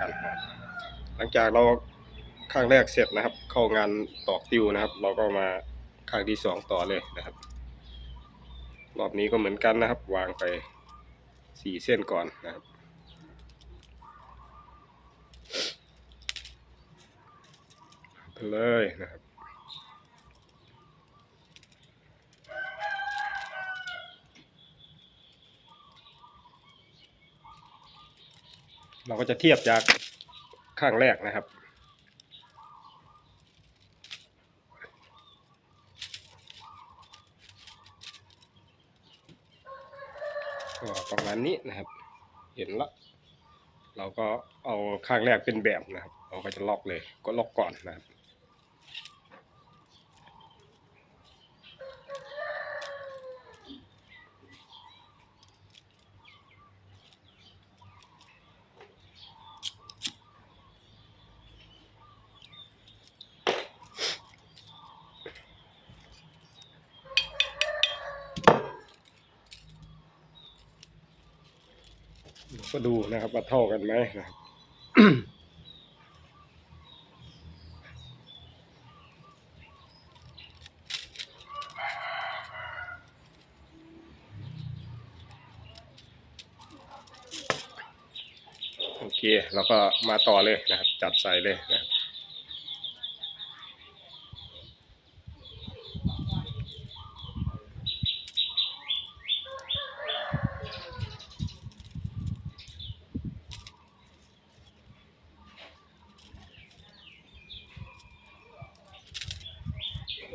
กัน หลังจากเราข้างแรกเสร็จนะครับ เข้างานตอกติวนะครับ เราก็มาข้างที่สองต่อเลยนะครับ รอบนี้ก็เหมือนกันนะครับ วางไปสี่เส้นก่อนนะครับไปเลยนะครับ เราก็จะเทียบจากข้างแรกนะครับ ก็ประมาณนี้นะครับ เห็นละเราก็เอาข้างแรกเป็นแบบนะครับ เราก็จะล็อกเลย ก็ล็อกก่อนนะครับ ก็ดูนะครับว่าเท่ากันไหมนะครับโอเคเราก็มาต่อเลยนะครับ จัดใส่เลยนะ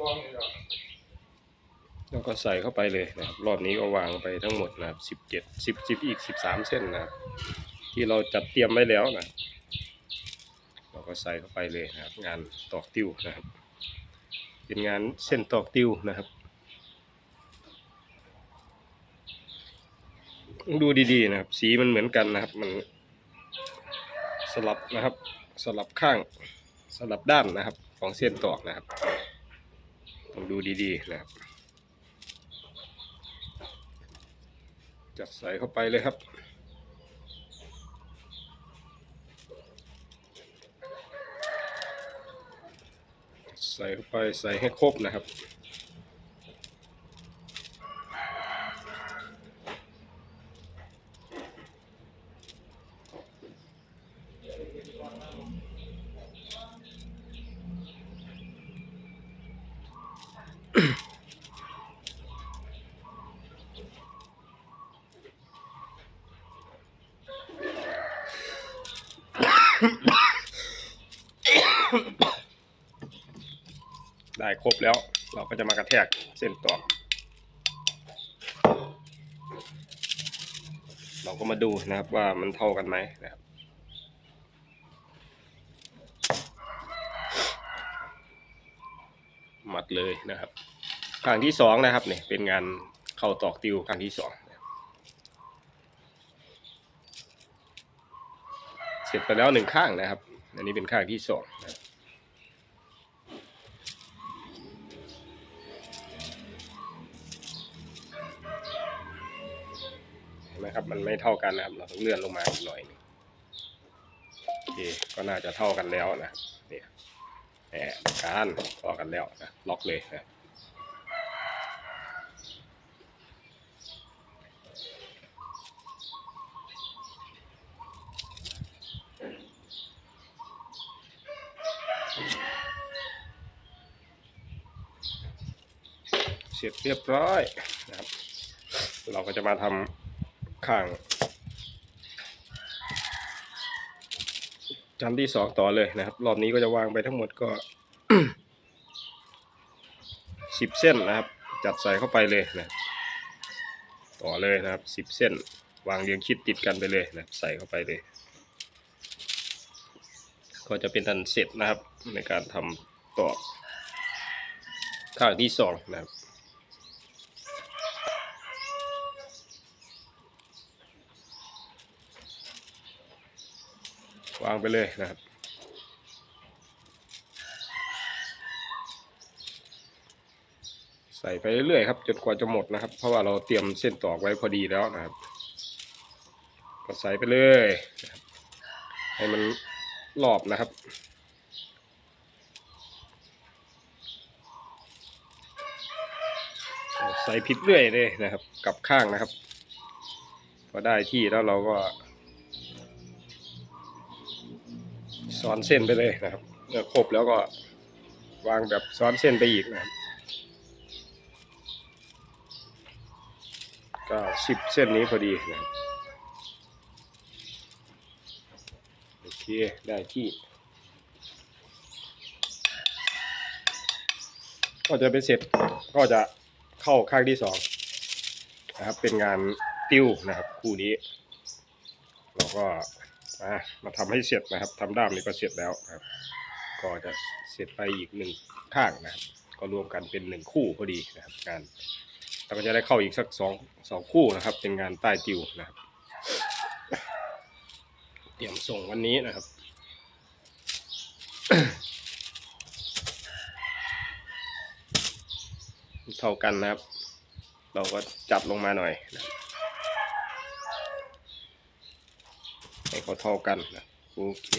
ครับแล้วก็ใส่เข้าไปเลยนะครับ รอบนี้ก็วางไปทั้งหมดนะครับสิบเจ็ดสิบสิบอีกสิบสามเส้นนะครับ ที่เราจัดเตรียมไว้แล้วนะ เราก็ใส่เข้าไปเลยนะครับ งานตอกติ้วนะครับ เป็นงานเส้นตอกติ้วนะครับ ดูดีๆนะครับ สีมันเหมือนกันนะครับ มันสลับนะครับ สลับข้าง สลับด้านนะครับ ของเส้นตอกนะครับ ต้องดูดีๆนะครับ จัดใส่เข้าไปเลยครับใส่เข้าไปใส่ให้ครบนะครับ ได้ครบแล้ว เราก็จะมากระแทกเส้นตอกเราก็มาดูนะครับว่ามันเท่ากันไหมนะครับ มัดเลยนะครับครั้งที่สองนะครับเนี่ยเป็นงานเข้าตอกติวครั้งที่สองเสร็จไปแล้วหนึ่งข้างนะครับ อันนี้เป็นข้างที่สองนะครับเห็นไหมครับมันไม่เท่ากันนะครับ เราต้องเลื่อนลงมาอีกหน่อยนึงโอเคก็น่าจะเท่ากันแล้วนะเนี่ย แหมการพอกันแล้วนะล็อกเลยนะเสร็จเรียบร้อยนะครับ เราก็จะมาทำข้าง ชั้นที่สองต่อเลยนะครับ รอบนี้ก็จะวางไปทั้งหมดก็สิบเส้นนะครับ จัดใส่เข้าไปเลยนะต่อเลยนะครับสิบเส้น วางเรียงชิดติดกันไปเลยนะใส่เข้าไปเลย ก็จะเป็นทันเสร็จนะครับในการทำต่อข้างที่สองนะครับ วางไปเลยนะครับ ใส่ไปเรื่อยๆครับจนกว่าจะหมดนะครับ เพราะว่าเราเตรียมเส้นตอกไว้พอดีแล้วนะครับ ก็ใส่ไปเลยให้มันรอบนะครับใส่พริกเรื่อยเลยนะครับ กลับข้างนะครับ พอได้ที่แล้วเราก็ ซ้อนเส้นไปเลยนะครับเมื่อครบแล้วก็วางแบบซ้อนเส้นไปอีกนะครับก็สิบเส้นนี้พอดีนะครับโอเคได้ที่ ก็จะเป็นเสร็จก็จะเข้าข้างที่สองนะครับเป็นงานติ้วนะครับคู่นี้เราก็ มามาทำให้เสร็จนะครับทำด้ามนี้ก็เสร็จแล้วครับ ก็จะเสร็จไปอีกหนึ่งข้างนะครับ ก็รวมกันเป็นหนึ่งคู่พอดีนะครับงานเราก็จะได้เข้าอีกสักสองสองคู่นะครับ เป็นงานใต้ติวนะครับ เตรียมส่งวันนี้นะครับเท่ากันนะครับ เราก็จับลงมาหน่อยนะ ให้เขาเท่ากันนะโอเค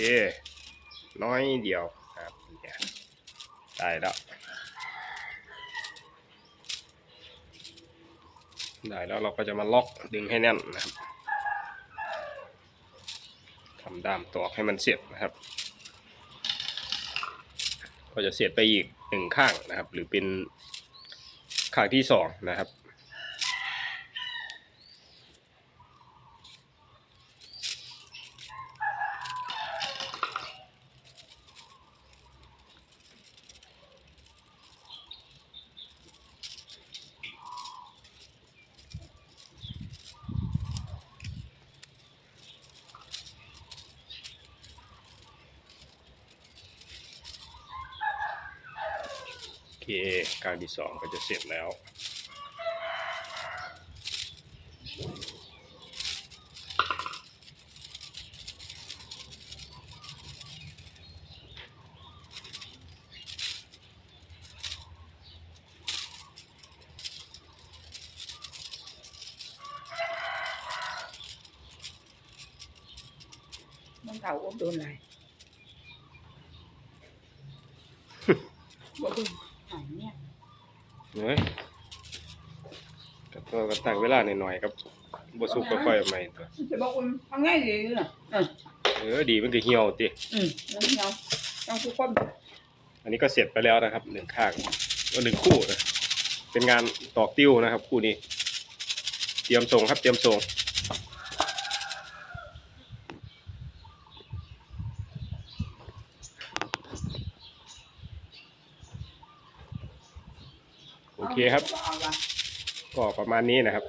น้อยเดียวนะครับได้แล้วได้แล้วเราก็จะมาล็อกดึงให้แน่นนะครับทำด้ามตอกให้มันเสียบนะครับ ก็จะเสียบไปอีกหนึ่งข้างนะครับ หรือเป็นข้างที่สองนะครับ PA กลางที่สองก็จะเสร็จแล้วมันเท่า uống đường อุ้มโดนอะไร บ่โดนหายเนี่ย เฮ้ยก็ก็ก็ตั้งเวลาหน่อยๆครับบ่สุกก็ค่อยเอาใหม่ตัวมันจะบอกอุ้มทำง่ายดีน่ะเออเออดีมันก็เหี่ยวติอืมน้ำเงาต้องทุกคนอันนี้ก็เสร็จไปแล้วนะครับหนึ่งข้างก็หนึ่งคู่นะเป็นงานตอกติ้วนะครับ คู่นี้ เตรียมส่งครับเตรียมส่ง เคครับ ก็ประมาณนี้นะครับ